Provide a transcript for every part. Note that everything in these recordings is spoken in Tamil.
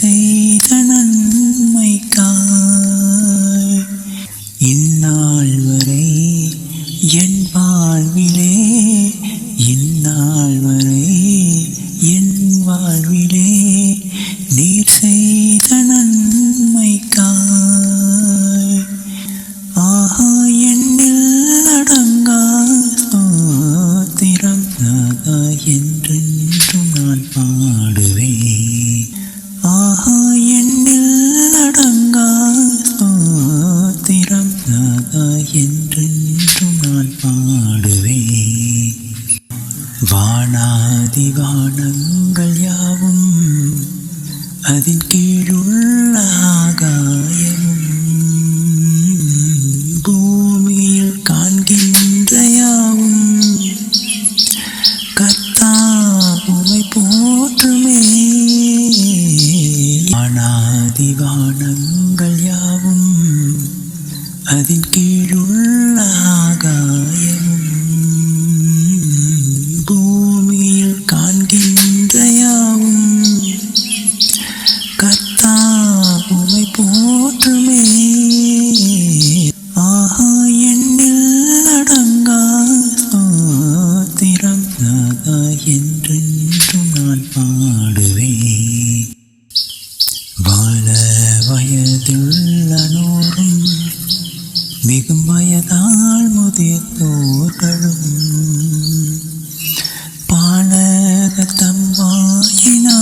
செய்த நன்மைக்காய் இந்நாள் வரை என் வாழ்விலே இந்நாள் வரை என் வாழ்விலே நீர் செய்த நன்மைக்காய் ஆஹா என்னில் அடங்கா சோத்திரம் நாதா என்றென்றும் நான் பாடுவேன். வானாதி வானங்கள் யாவும் அதன் கீழுள்ள ஆகாயமும் பூமியில் காண்கின்ற யாவும் கத்தா உமை போற்றுமே. வானாதி வானங்கள் அதன் கீழுள்ள ஆகாயமும் பூமியில் காண்கின்ற யாவும் கர்த்தா உமை போற்றுமே ஆஹா எண்ணில் அடங்கா ஸ்தோத்திரம் நாதா வயதால் முதிர்ந்தோர்களும் பாலர தம்மாயினாலும்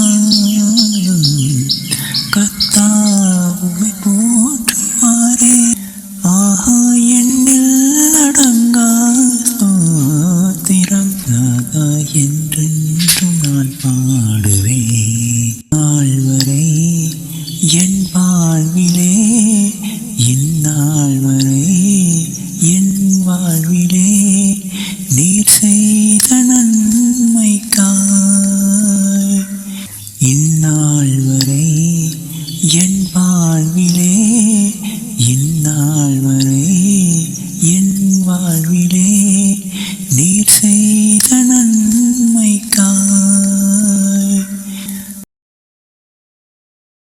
கத்தாவுமை போற்றுவாரே. ஆஹா எண்ணில் அடங்கா ஸ்தோத்திரம் நாதா என்றென்றும் நான் பாடுவேன். நாள் வரை என் வாழ்விலே என் Yun